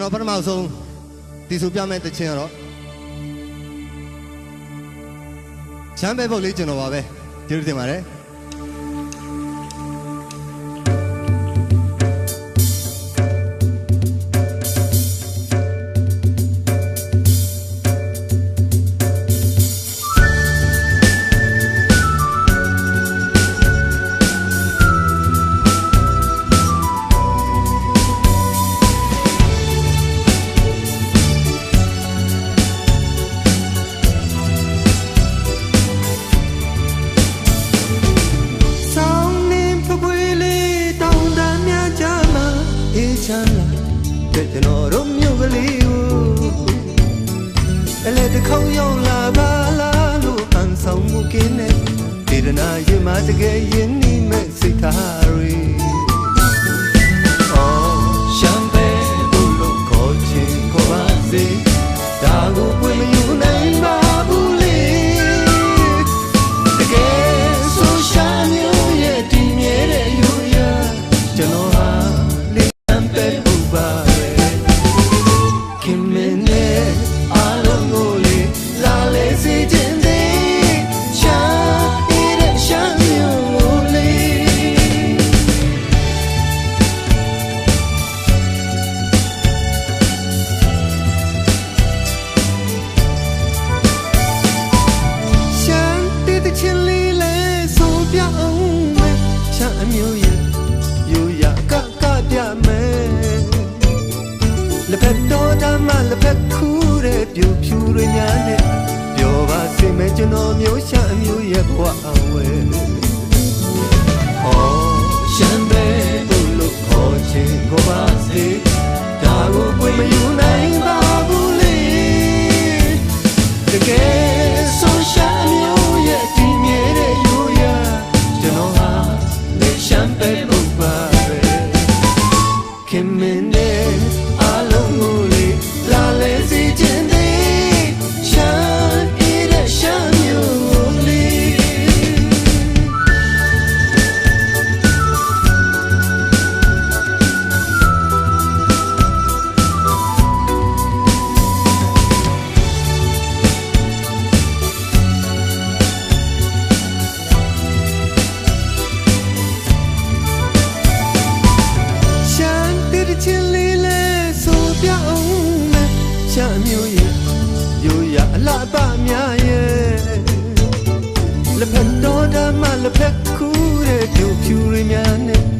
ကျွန်တော်ပထမဆုံးဒီဆိုပြမယ့်တခြင်းကတော့ချမ်းပဲပုတ်လေးကျွန်တော်ပါပဲဒီလိုတင်ပါတယ် မှာတကယ်ရင်းနှီးမဲ့စိတ်ထား ကျွန်တော်မျိုးရှာအမျိုးရဲ့ဘဝအဝဲဟောရှင်ပဲဘုလို့ခေါ်ခြင်းကိုပါစေဒါကိုပွင့်မယူ ချင်းလေးလဲဆိုပြအောင်နဲ့ရှာမျိုးရဲ့ရိုးရအလားအပများရဲ့လက်ဖက်တော်ဓမ္မလက်ဖက်ခူးတဲ့တို့ဖြူရများနဲ့